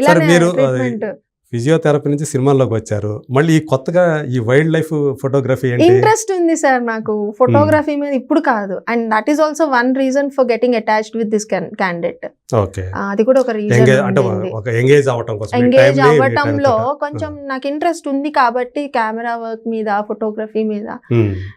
ఇలానే మీరు ఫిజియోథెరపీ నుంచి సినిమాల్లోకి వచ్చారు. మళ్ళీ ఈ కొత్తగా ఈ వైల్డ్ లైఫ్ ఫోటోగ్రఫీ ఇంట్రెస్ట్ ఉంది సార్ నాకు. ఫోటోగ్రఫీ మీద ఇప్పుడు కాదు. And that is also one reason for getting attached with this candidate okay. అది కూడా ఒక రీజన్ అంటే ఒక ఎంగేజ్ అవ్వటం కోసం ఎంగేజ్ని తో- కొంచెం నాకు ఇంట్రెస్ట్ ఉంది కాబట్టి కెమెరా వర్క్ మీద ఫోటోగ్రఫీ మీద.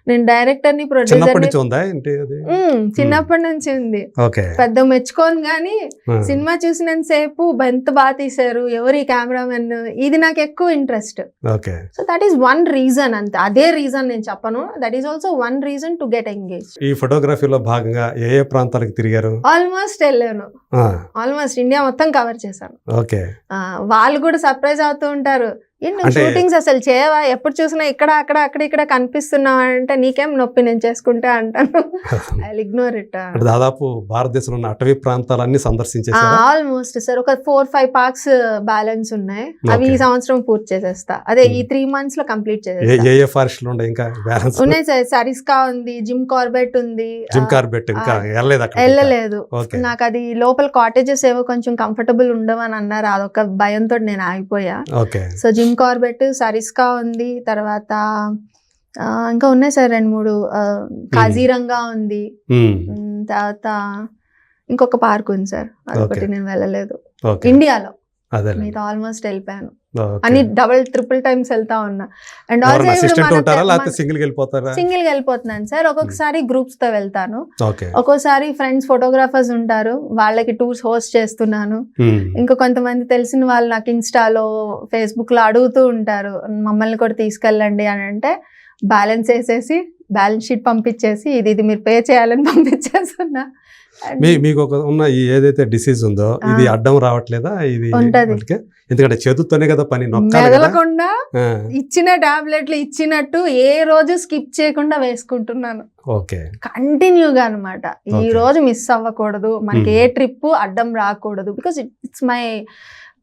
నేను డైరెక్టర్ని చిన్నప్పటి ప్రొడ్యూసర్ అది? చిన్నప్పటి నుంచి ఉంది. ఓకే. పెద్ద మెచ్చుకోను కానీ ఆ. సినిమా చూసినంత సేపు ఎంత బాగా తీశారు. ఎవరు ఈ కెమెరామెన్ ఇది నాకు ఎక్కువ interest okay. So that is one reason అంతే. అదే రీజన్ నేను చెప్పను. That is also one reason to get engage ఈ ఫోటోగ్రఫీలో భాగంగా ఏ ఏ ప్రాంతాలకు తిరిగారు? ఆల్మోస్ట్ వెళ్ళాను. ఆల్మోస్ట్ ఇండియా మొత్తం కవర్ చేశాను. ఓకే. వాళ్ళు కూడా సర్ప్రైజ్ అవుతూ ఉంటారు. షూటింగ్స్ అసలు చేయవా? ఎప్పుడు చూసినా ఇక్కడ అక్కడ అక్కడ ఇక్కడ కనిపిస్తున్నావు అంటే నీకేం నొప్పి నేను చేసుకుంటే అంటాను. ఐ ఇగ్నోర్ ఇట్ దాదాపు భారతదేశంలో ఉన్న అటవీ ప్రాంతాలన్నీ సందర్శించేసారా ఆల్మోస్ట్ సార్ ఒక ఫోర్ ఫైవ్ పార్క్స్ బ్యాలెన్స్ ఉన్నాయి. అవి ఈ. సంవత్సరం పూర్తి చేసేస్తా. అదే ఈ Hmm. త్రీ మంత్స్లో కంప్లీట్ చేసేస్తా. ఏ ఉండే ఇంకా బ్యాలెన్స్ ఉన్నాయి సార్ సరిస్కా ఉంది జిమ్ కార్బెట్ ఉంది జిమ్ కార్బెట్ ఇంకా వెళ్ళలేదు అక్కడ వెళ్ళలేదు. నాకు అది లోపల కాటేజెస్ ఏవో కొంచెం కంఫర్టబుల్ ఉండవని అన్నారు. అదొక భయంతో నేను ఆగిపోయా. సో జిమ్ కార్బెట్ సరిస్కా ఉంది తర్వాత ఇంకా ఉన్నాయి సార్ రెండు మూడు కాజీరంగా ఉంది. తర్వాత ఇంకొక పార్క్ ఉంది సార్. అదొకటి. నేను వెళ్ళలేదు. ఇండియాలో. మీతో ఆల్మోస్ట్ వెళ్ళిపోయాను. అని డబుల్ ట్రిపుల్ టైమ్స్ వెళ్తా ఉన్నా. అండ్ లేకపోతే సింగిల్ సింగిల్ వెళ్ళిపోతున్నాను సార్. ఒక్కొక్కసారి గ్రూప్స్తో వెళ్తాను ఒక్కోసారి ఫ్రెండ్స్ ఫోటోగ్రాఫర్స్ ఉంటారు. వాళ్ళకి టూర్స్ హోస్ట్ చేస్తున్నాను. ఇంకా కొంతమంది తెలిసిన వాళ్ళు నాకు ఇన్స్టాలో ఫేస్బుక్లో అడుగుతూ ఉంటారు. మమ్మల్ని కూడా తీసుకెళ్ళండి అని అంటే బ్యాలెన్స్ వేసేసి బ్యాలెన్స్ షీట్ పంపించేసి ఇది ఇది మీరు పే చేయాలని పంపించేస్తున్నా. మీకు ఒక ఉన్న ఈ ఏదైతే డిసీజ్ ఉందో ఇది అడ్డం రావట్లేదా ఇది? ఎందుకంటే చేతుతోనే కదా పని ఆ, ఇచ్చిన టాబ్లెట్లు ఇచ్చినట్టు ఏ రోజు స్కిప్ చేయకుండా వేసుకుంటున్నాను ఓకే కంటిన్యూగా అనమాట ఈ. రోజు మిస్ అవ్వకూడదు మనకి. ఏ ట్రిప్ అడ్డం రాకూడదు బికాస్ ఇట్స్ మై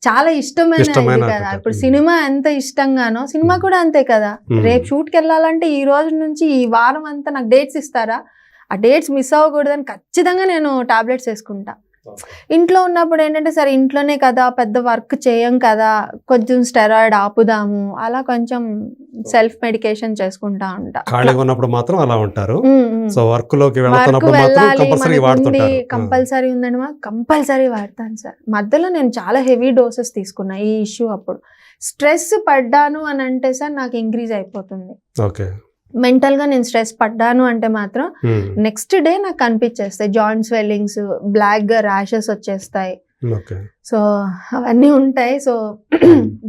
చాలా ఇష్టమైన కదా. ఇప్పుడు. సినిమా ఎంత ఇష్టంగానో సినిమా. కూడా అంతే కదా. రేపు షూట్కి వెళ్ళాలంటే ఈ రోజు నుంచి ఈ వారం అంతా నాకు డేట్స్ ఇస్తారా ఆ డేట్స్ మిస్ అవ్వకూడదని ఖచ్చితంగా నేను టాబ్లెట్స్ వేసుకుంటా. ఇంట్లో ఉన్నప్పుడు ఏంటంటే సరే ఇంట్లోనే కదా పెద్ద వర్క్ చేయం కదా కొంచెం స్టెరాయిడ్ ఆపుదాము. అలా కొంచెం సెల్ఫ్ మెడికేషన్ చేసుకుంటా ఉంటా. ఖాళీగా ఉన్నప్పుడు మాత్రం అలా ఉంటారు. సో వర్క్లోకి వెళ్ళాలి కంపల్సరీ మనకు ఉంది వాడుతుంటారు కంపల్సరీ ఉందని కంపల్సరీ వాడతాను సార్. మధ్యలో నేను చాలా హెవీ డోసెస్ తీసుకున్నా ఈ ఇష్యూ అప్పుడు. స్ట్రెస్ పడ్డాను అని అంటే సార్ నాకు ఇంక్రీజ్ అయిపోతుంది. ఓకే. మెంటల్గా నేను స్ట్రెస్ పడ్డాను అంటే మాత్రం ఉమ్, నెక్స్ట్ డే నాకు కనిపించేస్తాయి జాయింట్ స్వెల్లింగ్స్ బ్లాక్గా ర్యాషెస్ వచ్చేస్తాయి. సో అవన్నీ ఉంటాయి. సో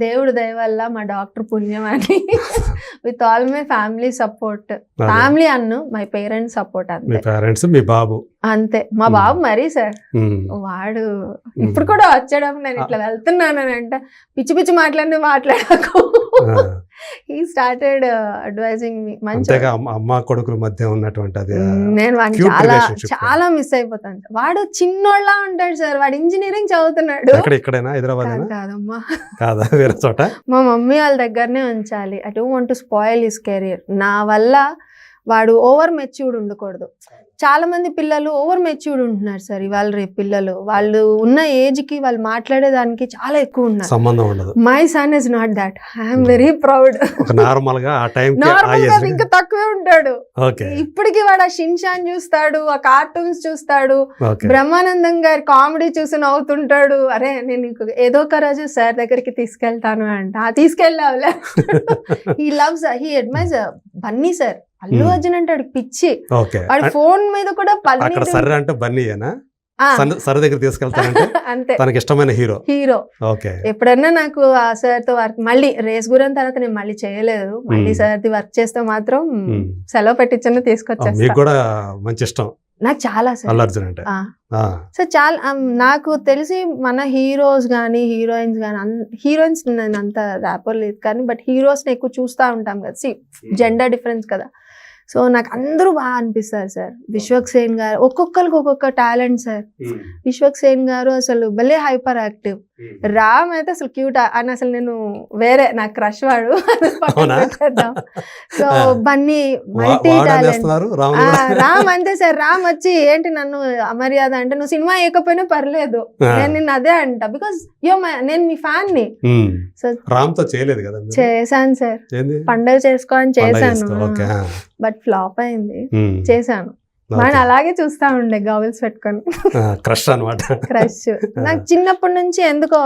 దేవుడు దయ వల్ల మా డాక్టర్ పుణ్యం అని with all my family support. Family Annu my parents support అంతే. పేరెంట్స్ మీ బాబు. అంతే. మా Hmm. బాబు మరీ సార్. ఉమ్, వాడు ఇప్పుడు కూడా వచ్చేటప్పుడు నేను ఇట్లా వెళ్తున్నాను అని అంటే పిచ్చి పిచ్చి మాట్లాడి మాట్లాడకు. ఈ స్టార్టెడ్ అడ్వైజింగ్ మీ మంచి అమ్మ- కొడుకుల మధ్య ఉన్నటువంటి అది నేను వాడిని చాలా. చాలా మిస్ అయిపోతాను. వాడు చిన్నోళ్ళ ఉంటాడు సార్. వాడు ఇంజనీరింగ్ చదువుతున్నాడు. ఎక్కడ ఇక్కడైనా? హైదరాబాద్ కాదు, కాదమ్మా కాదా వేరే చోట? మా మమ్మీ వాళ్ళ దగ్గరనే ఉంచాలి. I don't want to spoil his career నా వల్ల వాడు ఓవర్ మెచ్యూర్డ్ ఉండకూడదు. చాలా మంది పిల్లలు ఓవర్ మెచ్యూర్డ్ ఉంటున్నారు సార్ ఇవాళ రేపు పిల్లలు. వాళ్ళు ఉన్న ఏజ్కి వాళ్ళు మాట్లాడేదానికి చాలా ఎక్కువ ఉన్నారు. సంబంధం ఉండదు. My son is not that I'm very proud నార్మల్గా ఆ టైం నార్మల్గా ఇంకా తక్కువే ఉంటాడు. ఇప్పటికి వాడు ఆ షిన్షాన్ చూస్తాడు ఆ కార్టూన్స్ చూస్తాడు బ్రహ్మానందం గారి కామెడీ చూసి నవ్వుతుంటాడు. అరే నేను ఏదో ఒక రోజు సార్ దగ్గరికి తీసుకెళ్తాను అంట. ఆ తీసుకెళ్ళావులే. He loves he admires Bunny sir. Allu. Arjun అంటే పిచ్చి. వాడి ఫోన్ మీద కూడా అక్కడ అంటే బన్నీయేనా దగ్గర తీసుకెళ్తానంటే అంతే. తనకి ఇష్టమైన హీరో. హీరో. ఓకే. ఎప్పుడన్నా నాకు ఆ సార్తో వర్క్ మళ్ళీ రేస్ గురం తర్వాత నేను మళ్ళీ చేయలేదు. మళ్ళీ Hmm. సార్ ది వర్క్ చేస్తే మాత్రం. సెలవు పెట్టించిన మీకు తీసుకొచ్చేస్తా కూడా మంచి ఇష్టం నాకు చాలా సార్. అర్జున్ అంటే. సో చాలా నాకు తెలిసి మన హీరోస్ కానీ హీరోయిన్స్ కానీ హీరోయిన్స్ నేను అంత ర్యాపర్ లేదు. కానీ బట్ హీరోస్ని ఎక్కువ చూస్తూ ఉంటాం కదా. సి జెండర్ డిఫరెన్స్ కదా. సో నాకు అందరూ బాగా అనిపిస్తారు సార్. విశ్వక్ సేన్ గారు ఒక్కొక్కరికి ఒక్కొక్క టాలెంట్ సార్. విశ్వక్ సేన్ గారు అసలు భలే హైపర్ యాక్టివ్. రామ్ అయితే అసలు క్యూట్ అని అసలు నేను వేరే నాకు క్రష్ వాడు? So. Bunny multi talent. Ram అంతే సార్. రామ్ వచ్చి ఏంటి నన్ను అమర్యాద? అంటే నువ్వు సినిమా వేయకపోయినా పర్లేదు. నేను నిన్ను అదే అంట. బికాస్ యో నేను మీ ఫ్యాన్ని. సో రామ్తో చేయలేదు కదా? చేశాను సార్. పండగ చేసుకోవాలని చేశాను. బట్ ఫ్లాప్ అయింది. చేశాను. వాడు అలాగే చూస్తా ఉండే గౌల్స్ పెట్టుకొని. క్రష్ అనమాట క్రష్. నాకు చిన్నప్పటి నుంచి ఎందుకో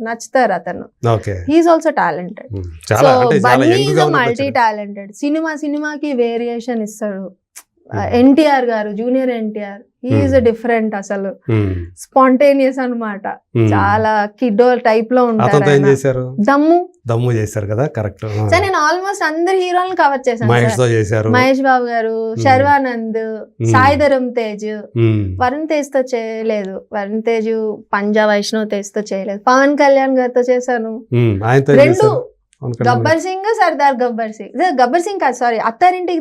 నచ్చుతారు అతను. He is also talented. So Bunny multi talented cinema సినిమాకి వేరియేషన్ ఇస్తాడు. NTR garu junior NTR. He is Hmm. Different అసలు. స్పాంటేనియస్ అన్నమాట. ఉమ్. చాలా కిడ్డో టైప్లో ఉంటారు దమ్ము. దమ్ము చేశారు కదా కరెక్ట్ సార్ నేను ఆల్మోస్ట్ అందరు హీరోలను కవర్ చేశాను మహేష్. తో చేశారు. మహేష్ బాబు గారు శర్వానంద్ సాయిధరం తేజ్. వరుణ్ తేజ్తో చేయలేదు. వరుణ్ తేజ్ పంజాబ్ వైష్ణవ్ తేజ్తో చేయలేదు. పవన్ కళ్యాణ్ గారితో చేశాను. రెండు గబ్బర్ సింగ్ సర్దార్ గబ్బర్ సింగ్. గబ్బర్ సింగ్ కాదు సారీ అత్తారింటికి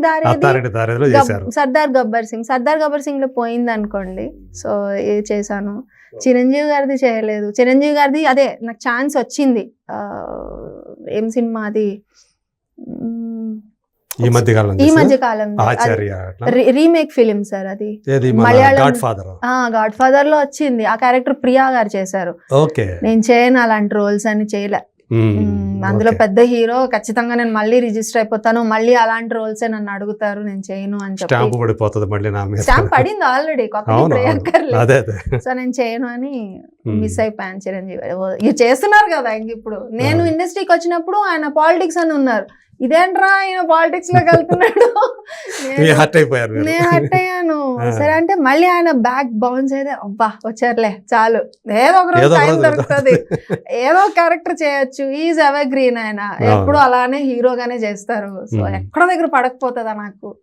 చేశారు. సర్దార్ గబ్బర్ సింగ్. సర్దార్ గబ్బర్ సింగ్లో పోయింది అనుకోండి. సో ఇది చేశాను? చిరంజీవి గారిది చేయలేదు. చిరంజీవి గారిది అదే నాకు ఛాన్స్ వచ్చింది. ఏం సినిమా అది? ఈ మధ్య కాలం ఈ. మధ్య కాలం. రీమేక్ ఫిలిం సార్ అది. మలయాళం- గాడ్ ఫాదర్లో వచ్చింది. ఆ క్యారెక్టర్ ప్రియా గారు చేశారు. నేను చేయను అలాంటి రోల్స్ అని చేయలే. అందులో. పెద్ద హీరో ఖచ్చితంగా నేను మళ్ళీ రిజిస్టర్ అయిపోతాను. మళ్ళీ అలాంటి రోల్స్ నన్ను అడుగుతారు నేను చేయను అని స్టాంప్ చెప్పి పడిపోతుంది మళ్ళీ నా మీద. స్టాంప్ పడింది ఆల్రెడీ కొత్త సో నేను చేయను అని. మిస్ అయిపోయాను చిరంజీవి చేస్తున్నారు కదా ఇంక ఇప్పుడు. నేను. ఇండస్ట్రీకి వచ్చినప్పుడు ఆయన పాలిటిక్స్ అని ఉన్నారు. ఇదేంట్రా ఆయన పాలిటిక్స్లోకి వెళ్తున్నాడు? నేను- హట్ అయ్యాను. సరే అంటే మళ్ళీ ఆయన బ్యాక్ బౌన్స్ అయితే అబ్బా వచ్చారులే చాలు. ఏదో ఒక రోజు టైం దొరుకుతుంది. ఏదో క్యారెక్టర్ చేయొచ్చు. ఈజ్ ఎవర్ గ్రీన్ ఆయన. ఎప్పుడు అలానే హీరోగానే చేస్తారు. సో. ఎక్కడ దగ్గర పడకపోతుందా నాకు?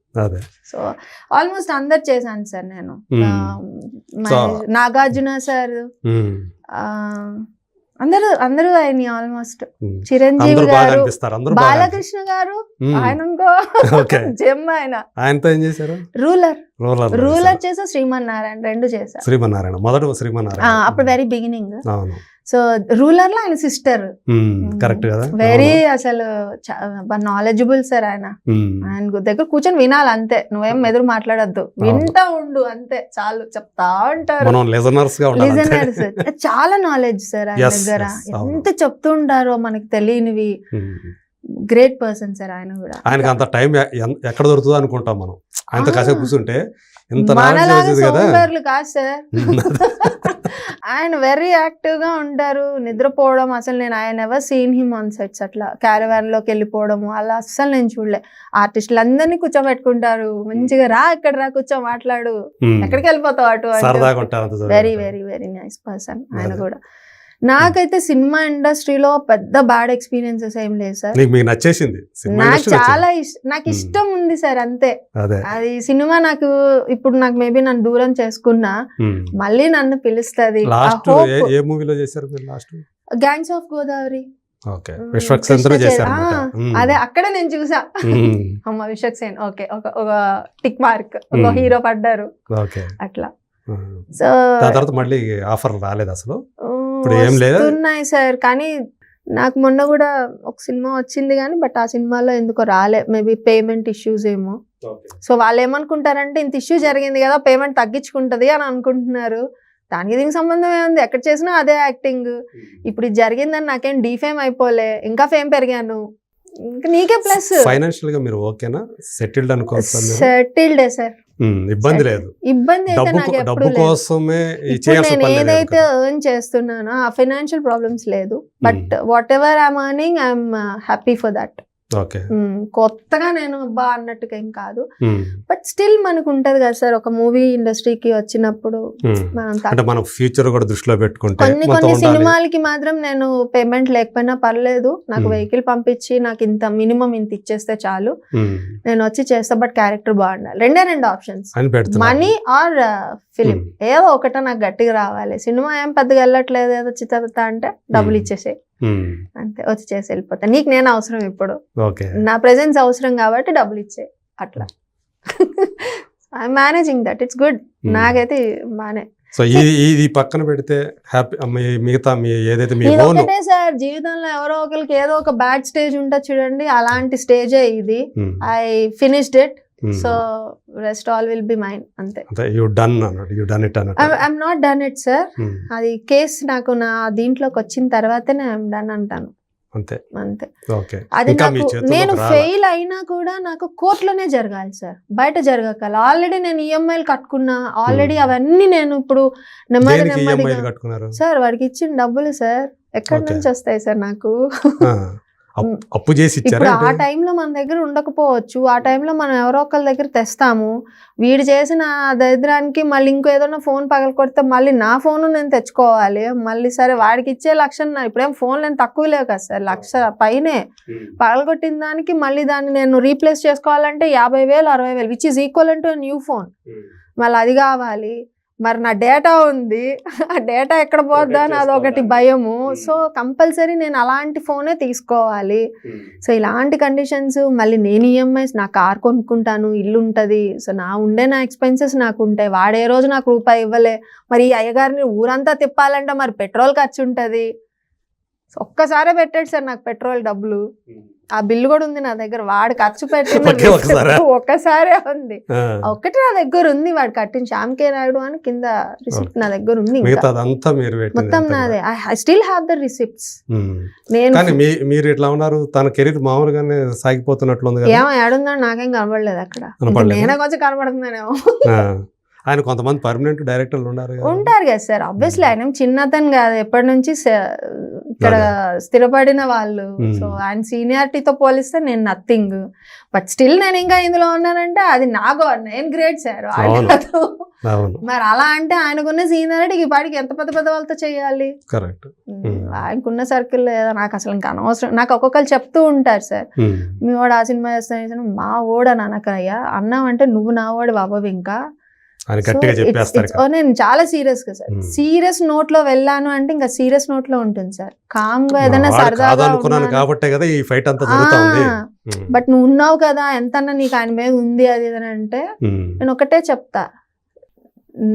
సో ఆల్మోస్ట్ అందరు చేశాను సార్ నేను. నాగార్జున సార్. అందరూ అందరూ అయినాయి ఆల్మోస్ట్. చిరంజీవి గారు బాలకృష్ణ గారు. ఆయన ఇంకో. జెమ్ ఆయన ఆయనతో ఏం చేశారు రూలర్ రూలర్ చేసా శ్రీమన్నారాయణ రెండు చేశా శ్రీమన్నారాయణ మొదట శ్రీమన్నారాయణ. అప్పుడు వెరీ బిగినింగ్ అవును. సో రూలర్లో ఆయన సిస్టర్ కరెక్ట్ కదా. వెరీ అసలు నాలెడ్జబుల్ సార్ ఆయన. ఆయన దగ్గర కూర్చొని వినాలి అంతే. నువ్వేం ఎదురు మాట్లాడొద్దు. వింటా ఉండు అంతే. చాలు చెప్తా ఉంటారు. లిజనర్స్ చాలా నాలెడ్జ్ సార్ ఆయన దగ్గర. ఎంత చెప్తుంటారో మనకి తెలియనివి. గ్రేట్ పర్సన్ సార్ ఆయన కూడా. ఆయనకి అంత టైం ఎక్కడ దొరుకుతుందో అనుకుంటాం మనం. ఆ. కాసేపు కూర్చుంటే కదా సార్ ఉమ్. ఆయన వెరీ యాక్టివ్గా ఉంటారు నిద్రపోవడం అసలు నేను ఆయన ever seen him on sets అట్లా క్యారవాన్లోకి వెళ్ళిపోవడము అలా అస్సలు నేను చూడలే ఆర్టిస్టులు అందరినీ కూర్చోబెట్టుకుంటారు మంచిగా రా ఇక్కడ రా కూర్చో మాట్లాడు. ఎక్కడికి వెళ్ళిపోతావు అటు అంత. Very very very nice person ఆయన. కూడా నాకైతే సినిమా ఇండస్ట్రీలో పెద్ద బ్యాడ్ ఎక్స్పీరియన్సెస్ ఏం లేదు సార్. మీకు నచ్చేసింది? నాకు చాలా ఇష్టం నాకు. ఇష్టం ఉంది సార్ అంతే. అదే. సినిమా నాకు ఇప్పుడు నాకు మేబీ నన్ను దూరం చేసుకున్నా మళ్ళీ నన్ను పిలుస్తుంది. ఏ మూవీలో చేశారు మీరు లాస్ట్? Gangs of Godavari. అదే అక్కడే నేను చూసా. అమ్మ విశ్వక్ సేన్ ఓకే ఒక ఒక టిక్ మార్క్ ఒక. హీరో పడ్డారు. అట్లా. సో తర్వాత మళ్ళీ ఆఫర్ రాలేదు అసలు? ఇప్పుడు ఏం లేదా? వస్తున్నాయి సార్. కానీ నాకు మొన్న కూడా ఒక సినిమా వచ్చింది కానీ బట్ ఆ సినిమాలో ఎందుకో రాలే. మేబీ పేమెంట్ ఇష్యూస్ ఏమో. సో వాళ్ళు ఏమనుకుంటారంటే ఇంత ఇష్యూ జరిగింది కదా పేమెంట్ తగ్గించుకుంటది అని అనుకుంటున్నారు. దానికి దీనికి సంబంధం ఏముంది? ఎక్కడ చేసినా అదే యాక్టింగ్. ఇప్పుడు ఇది జరిగిందని నాకేం డీఫేమ్ అయిపోలే. ఇంకా ఫేమ్ పెరిగాను. ఇంకా నీకే ప్లస్. ఫైనాన్షియల్గా మీరు ఓకేనా? సెటిల్డ్ అనుకోవచ్చా సెటిల్డే సార్. ఇబ్బంది లేదు. ఇబ్బంది అయితే డబ్బు కోసమే నేను ఏదైతే. ఎర్న్ చేస్తున్నానో ఆ ఫైనాన్షియల్ ప్రాబ్లమ్స్ లేదు. But whatever I'm earning I'm happy for that కొత్తగా నేను బా అన్నట్టుగా ఏం కాదు. బట్ స్టిల్ మనకు ఉంటది కదా సార్ ఒక మూవీ ఇండస్ట్రీకి వచ్చినప్పుడు. మనం ఫ్యూచర్ కూడా దృష్టిలో పెట్టుకుంటే కొన్ని కొన్ని సినిమాలకి మాత్రం నేను పేమెంట్ లేకపోయినా పర్లేదు. నాకు. వెహికల్ పంపించి నాకు ఇంత మినిమం ఇంత ఇచ్చేస్తే చాలు. నేను వచ్చి చేస్తా బట్ క్యారెక్టర్ బాగుండాలి. రెండే రెండు ఆప్షన్స్. Money our film. ఏదో ఒకట నాకు గట్టిగా రావాలి. సినిమా ఏం పెద్దగా వెళ్ళట్లేదు ఏదో చిత్త అంటే డబ్బులు Hmm. ఉమ్, అంతే వచ్చి చేసి వెళ్ళిపోతా. నీకు నేను అవసరం ఇప్పుడు. ఓకే నా ప్రెజెన్స్ అవసరం కాబట్టి డబ్బులు ఇచ్చే అట్లా. I managing that it's good Hmm. నాకైతే బానే. సో ఇది ఇది పక్కన పెడితే హ్యాపీ మిగతా మీ ఏదైతే మీ ఓన్ సార్ జీవితంలో ఎవరో ఒకరికి ఏదో ఒక బ్యాడ్ స్టేజ్ ఉంటుంది చూడండి అలాంటి స్టేజే ఇది. I finished it so rest all will be mine అంతే. యూ డన్ అన్నట్టు యూ డన్ ఇట్ అన్నట్టు. I'm not done it sir. అది కేస్ నాకు నా దీంట్లోకి వచ్చిన తర్వాతనే ఐఎమ్ డన్ అంటాను. అంతే. అంతే. ఓకే. అది నాకు నేను? ఫెయిల్ అయినా కూడా నాకు కోర్టులోనే జరగాలి సార్ బయట జరగకాలి. ఆల్రెడీ నేను ఈఎంఐలు కట్టుకున్నా ఆల్రెడీ Hmm. అవన్నీ నేను ఇప్పుడు నెమ్మది నెమ్మదిగా సార్ వాడికి ఇచ్చిన డబ్బులు సార్ ఎక్కడి. నుంచి వస్తాయి సార్ నాకు? అప్పు- చేసి ఇప్పుడు ఆ? టైంలో మన దగ్గర ఉండకపోవచ్చు. ఆ టైంలో మనం ఎవరో ఒకళ్ళ దగ్గర తెస్తాము. వీడు చేసిన దరిద్రానికి మళ్ళీ ఇంకో ఏదైనా ఫోన్ పగల కొడితే మళ్ళీ నా ఫోన్ నేను తెచ్చుకోవాలి. మళ్ళీ సరే వాడికి ఇచ్చే లక్ష నా- ఇప్పుడేం ఫోన్ నేను తక్కువ లేవు కదా సార్. లక్ష పైనే. పగలగొట్టిన దానికి మళ్ళీ దాన్ని నేను రీప్లేస్ చేసుకోవాలంటే యాభై వేలు అరవై వేలు which is equal to new phone మళ్ళీ అది కావాలి. మరి నా డేటా ఉంది. ఆ డేటా ఎక్కడ పోద్దా అని అదొకటి భయము. సో కంపల్సరీ నేను అలాంటి ఫోనే తీసుకోవాలి. సో ఇలాంటి కండిషన్స్ మళ్ళీ నేను ఈఎంఐస్ నా కార్ కొనుక్కుంటాను ఇల్లు ఉంటుంది సో నా ఉండే నా ఎక్స్పెన్సెస్ నాకు ఉంటాయి. వాడే రోజు నాకు రూపాయి ఇవ్వలే. మరి ఈ అయ్యగారిని ఊరంతా తిప్పాలంటే మరి పెట్రోల్ ఖర్చు ఉంటుంది ఒక్కసారే పెట్టాడు సార్ నాకు పెట్రోల్ డబ్బులు. ఆ బిల్లు కూడా ఉంది నా దగ్గర. వాడు ఖర్చు పెట్టిన ఒకే ఒక్కసారా? ఉంది. ఒక్కటి నా దగ్గర ఉంది. వాడు కట్టిన శ్యామ్ కే నాయుడు అని కింద రిసిప్ట్ నా దగ్గర ఉంది పెట్టింది మొత్తం నాదే. I still have the receipts. నేను మీరు ఇట్లా ఉన్నారు తన కెరీర్ మామూలుగానే సాగిపోతున్నట్లుంది కదా? ఏమో ఏడుందని నాకేం కనబడలేదు అక్కడ? నేనే కొంచెం కనబడుతున్నానేమో. ఆయన కొంతమంది పర్మనెంట్ డైరెక్టర్లు ఉన్నారు ఉంటారు కదా సార్. ఆబ్వియస్లీ ఆయన ఏం చిన్నతను కాదు ఎప్పటి నుంచి ఇక్కడ స్థిరపడిన వాళ్ళు. Hmm. సో ఆయన సీనియారిటీతో పోలిస్తే నేను నథింగ్ బట్ స్టిల్ నేను ఇంకా ఇందులో ఉన్నానంటే అది నా గోడ్ నేను గ్రేట్ సార్. మరి అలా అంటే ఆయనకున్న సీనియారిటీకి పాటికి ఎంత పెద్ద పెద్ద వాళ్ళతో చేయాలి? Correct Hmm. ఆయనకున్న సర్కిల్ లేదా నాకు అసలు ఇంకా అనవసరం. నాకు ఒక్కొక్కరు చెప్తూ ఉంటారు సార్. మీ వాడు ఆ సినిమా చేస్తాను మా ఓడని అనకయ్యా అన్నావంటే నువ్వు నా వాడు బాబు ఇంకా. ఆయన గట్టిగా చెప్పేస్తారు oh, నేను చాలా సీరియస్గా సార్. Hmm. సీరియస్ నోట్లో వెళ్ళాను అంటే ఇంకా సీరియస్ నోట్లో ఉంటుంది సార్. కామ్గా ఏదైనా సరదాగా ఉన్నాను. కాబట్టే కదా ఈ ఫైట్ అంతా జరుగుతుంది. బట్ నువ్వు ఉన్నావు కదా ఎంతన్నా నీకు ఆయన మీద ఉంది అది అని అంటే నేను ఒకటే చెప్తా.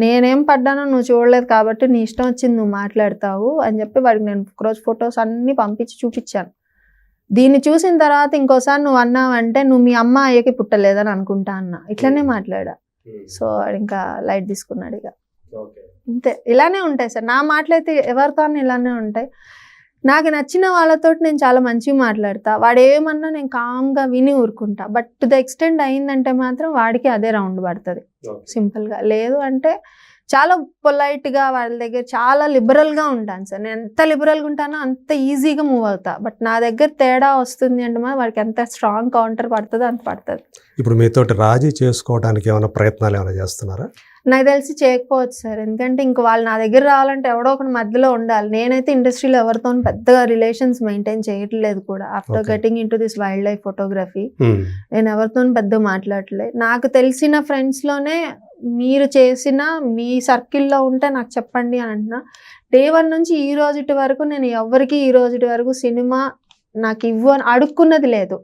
నేనేం పడ్డానో నువ్వు చూడలేదు కాబట్టి నీ ఇష్టం వచ్చింది నువ్వు మాట్లాడతావు అని చెప్పి వాడికి నేను ఒకరోజు ఫొటోస్ అన్ని పంపించి చూపించాను. దీన్ని చూసిన తర్వాత ఇంకోసారి నువ్వు అన్నావంటే నువ్వు మీ అమ్మ అయ్యకి పుట్టలేదని అనుకుంటా అన్న. ఇట్లనే మాట్లాడా. సో వాడు ఇంకా లైట్ తీసుకున్నాడు ఇక. అంతే ఇలానే ఉంటాయి సార్. నా మాటలైతే ఎవరితో ఇలానే ఉంటాయి. నాకు నచ్చిన వాళ్ళతో నేను చాలా మంచిగా మాట్లాడతా. వాడు ఏమన్నా నేను కామ్గా విని ఊరుకుంటా. బట్ టు ద ఎక్స్టెండ్ అయిందంటే మాత్రం వాడికి అదే రౌండ్ పడుతుంది. సింపుల్గా. లేదు అంటే చాలా పొలైట్గా వాళ్ళ దగ్గర చాలా లిబరల్గా ఉంటాను సార్. నేను ఎంత లిబరల్గా ఉంటానో అంత ఈజీగా మూవ్ అవుతా. బట్ నా దగ్గర తేడా వస్తుంది అంటే మా వాడికి ఎంత స్ట్రాంగ్ కౌంటర్ పడుతుందో అంత పడుతుంది. ఇప్పుడు మీతోటి రాజీ చేసుకోవడానికి ఏమైనా ప్రయత్నాలు ఏమైనా చేస్తున్నారా? నాకు తెలిసి చేయకపోవచ్చు సార్. ఎందుకంటే ఇంక వాళ్ళు నా దగ్గర రావాలంటే ఎవడో ఒకటి మధ్యలో ఉండాలి. నేనైతే ఇండస్ట్రీలో ఎవరితో పెద్దగా రిలేషన్స్ మెయింటైన్ చేయట్లేదు కూడా. After. Getting into this wildlife photography. నేను ఎవరితో పెద్దగా మాట్లాడలేదు నాకు తెలిసిన ఫ్రెండ్స్లోనే మీరు చేసిన మీ సర్కిల్లో ఉంటే నాకు చెప్పండి అని అంటున్నా. డే వన్ నుంచి ఈ రోజుటి వరకు నేను ఎవరికి ఈ రోజుటి వరకు సినిమా నాకు ఇవ్వు అని అడుక్కున్నది లేదు.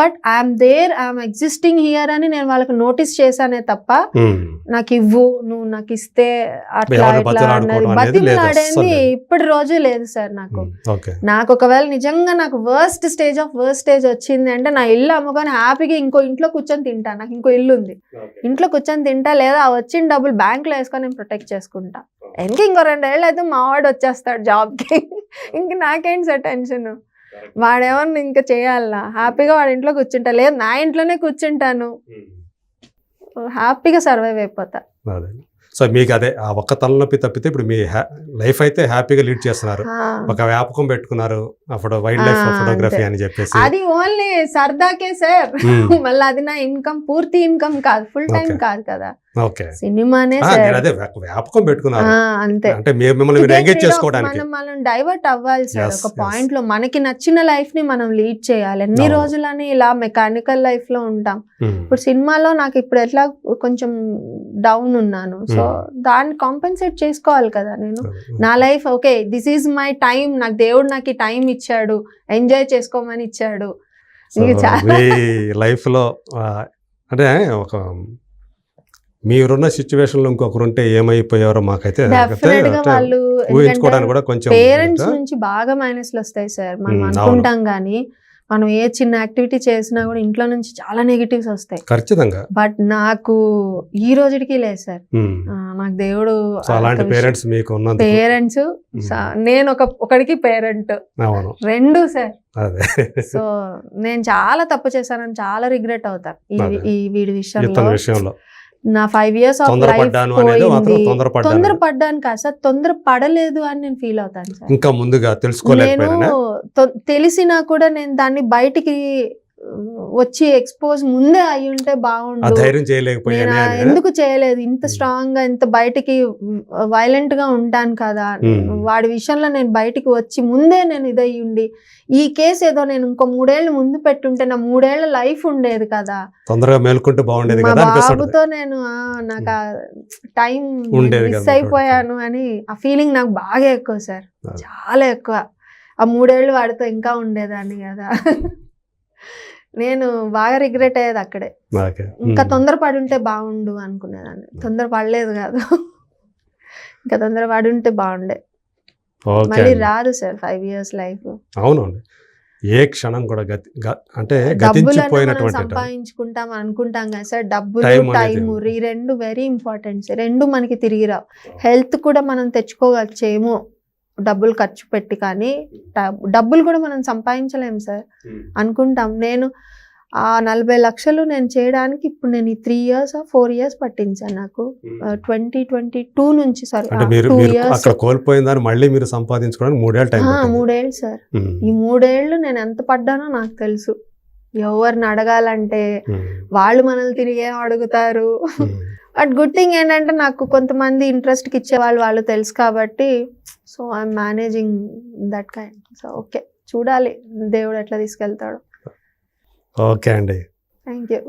But I'm there I'm existing here అని నేను వాళ్ళకి నోటీస్ చేశానే తప్ప ఉమ్. నాకు ఇవ్వు నువ్వు నాకు ఇస్తే అట్లా ఇట్లా అన్నది. బతిమలాడేది. ఇప్పటి రోజు లేదు సార్ నాకు. ఓకే. నాకు ఒకవేళ నిజంగా నాకు worst stage of worst stage వచ్చింది అంటే నా ఇల్లు అమ్ముకొని హ్యాపీగా ఇంకో ఇంట్లో కూర్చొని తింటా. నాకు ఇంకో ఇల్లు ఉంది. ఇంట్లో కూర్చొని తింటా లేదా ఆ వచ్చిన డబ్బులు బ్యాంక్లో వేసుకొని నేను ప్రొటెక్ట్ చేసుకుంటా. ఇంక ఇంకో రెండేళ్ళు అయితే మా వాడు వచ్చేస్తాడు జాబ్కి ఇంక నాకేంటి సార్ టెన్షన్ వాడేమన్నా ఇంకా చేయాలనా హ్యాపీగా వాడి ఇంట్లో కూర్చుంటా. లేదు నా ఇంట్లోనే కూర్చుంటాను. హ్యాపీగా సర్వైవ్ అయిపోతా. సో మీకు అదే ఆ ఒక్క తలనొప్పి తప్పితే ఇప్పుడు మీ లైఫ్ అయితే హ్యాపీగా లీడ్ చేస్తున్నారు. ఒక వ్యాపకం పెట్టుకున్నారు. అప్పుడు వైల్డ్ లైఫ్ ఫోటోగ్రఫీ. అని చెప్పేసి. అది ఓన్లీ సరదాకే సార్. మళ్ళీ అది నా ఇన్కమ్ పూర్తి ఇన్కమ్ కాదు. Full time. కాదు కదా. సినిమానే అదే వ్యాపకం పెట్టుకున్నారు. అంతే. అంటే మిమ్మల్ని ఎంగేజ్ చేసుకోవడానికి. మనం డైవర్ట్ అవ్వాలి సార్. ఒక. పాయింట్లో మనకి నచ్చిన లైఫ్ని మనం లీడ్ చేయాలి. ఎన్ని. రోజులని ఇలా మెకానికల్ లైఫ్లో ఉంటాం. ఉమ్. ఇప్పుడు సినిమాలో నాకు ఇప్పుడు ఎట్లా కొంచెం డౌన్ ఉన్నాను. So Hmm. దాన్ని కాంపెన్సేట్ చేసుకోవాలి కదా నేను. నా life okay this is my time నాకు దేవుడు నాకు టైం ఇచ్చాడు. ఎంజాయ్ చేసుకోమని ఇచ్చాడు. సో లైఫ్లో అంటే ఒక మీరున్న సిచ్యువేషన్లో ఇంకొకరు ఉంటే ఏమైపోయారో మాకైతే ఊహించుకోవడానికి కూడా కొంచెం పేరెంట్స్ నుంచి బాగా మైనస్లు వస్తాయి సార్. మనం. అనుకుంటాం కానీ మనం ఏ చిన్న యాక్టివిటీ చేసినా కూడా ఇంట్లో నుంచి చాలా నెగిటివ్స్ వస్తాయి. ఖచ్చితంగా. బట్ నాకు ఈ రోజుకి లేదు సార్. నాకు దేవుడు అలాంటి పేరెంట్స్ మీకు పేరెంట్స్ నేను ఒక ఒకడికి పేరెంట్ రెండు సార్. సో నేను చాలా తప్పు చేశానని చాలా రిగ్రెట్ అవుతాను ఈ వీడి విషయంలో. నా ఫైవ్ ఇయర్స్ ఆఫ్ లైఫ్ తొందరపడ్డాను కాదు సార్ తొందర పడలేదు అని నేను ఫీల్ అవుతాను సార్. ఇంకా ముందుగా నేను తెలుసుకోలేకపోయినా తొ- తెలిసినా కూడా నేను దాన్ని బయటికి వచ్చి ఎక్స్పోజ్ ముందే అయి ఉంటే బాగుండు. ధైర్యం చేయలేకపోయాను ఎందుకు చేయలేదు? ఇంత. స్ట్రాంగ్గా ఇంత బయటికి వైలెంట్గా ఉంటాను కదా. వాడి విషయంలో నేను బయటికి వచ్చి ముందే నేను ఇదై ఉండి ఈ కేసు ఏదో నేను ఇంకో మూడేళ్ళు ముందు పెట్టుంటే నా మూడేళ్ళ లైఫ్ ఉండేది కదా. తొందరగా మేల్కుంటే బాగుండేది మా బాబుతో నేను నాకు టైం మిస్ అయిపోయాను అని ఆ ఫీలింగ్ నాకు బాగా ఎక్కువ సార్. చాలా ఎక్కువ. ఆ మూడేళ్ళు వాడితో ఇంకా ఉండేదాన్ని కదా. నేను బాగా రిగ్రెట్ అయ్యేది అక్కడే. ఇంకా. తొందరపడి ఉంటే బాగుండు అనుకునేదాన్ని తొందరపడలేదు కాదు. ఇంకా తొందరపడి ఉంటే బాగుండే మళ్ళీ. రాదు సార్ ఫైవ్ ఇయర్స్ లైఫ్ అవునండి. ఏ క్షణం కూడా గతి అంటే గతించిపోయినటువంటి. సంపాదించుకుంటాం అనుకుంటాం కదా సార్. డబ్బులు టైం ఈ రెండు వెరీ ఇంపార్టెంట్ సార్. రెండు మనకి తిరిగి రావు. హెల్త్ కూడా మనం తెచ్చుకోవచ్చేమో డబ్బులు ఖర్చు పెట్టి కానీ డబ్- డబ్బులు కూడా మనం సంపాదించలేము సార్. అనుకుంటాం. నేను ఆ నలభై లక్షలు నేను చేయడానికి ఇప్పుడు నేను ఈ త్రీ ఇయర్స్ ఫోర్ ఇయర్స్ పట్టించాను నాకు. ట్వంటీ ట్వంటీ టూ నుంచి సారీ. అంటే మీరు టూ ఇయర్స్ అక్కడ కోల్పోయిన దాన్ని మళ్ళీ మీరు సంపాదించుకోవడానికి మూడేళ్ళ టైం. మూడేళ్ళు సార్. ఈ మూడేళ్ళు నేను ఎంత పడ్డానో నాకు తెలుసు. ఎవరిని అడగాలంటే. వాళ్ళు మనల్ని తిరిగి ఏం అడుగుతారు. బట్ గుడ్ థింగ్ ఏంటంటే నాకు కొంతమంది ఇంట్రెస్ట్కి ఇచ్చే వాళ్ళు వాళ్ళు తెలుసు కాబట్టి so I'm managing that kind so okay చూడాలి దేవుడు ఎట్లా తీసుకెళ్తాడు. ఓకే అండి. Thank you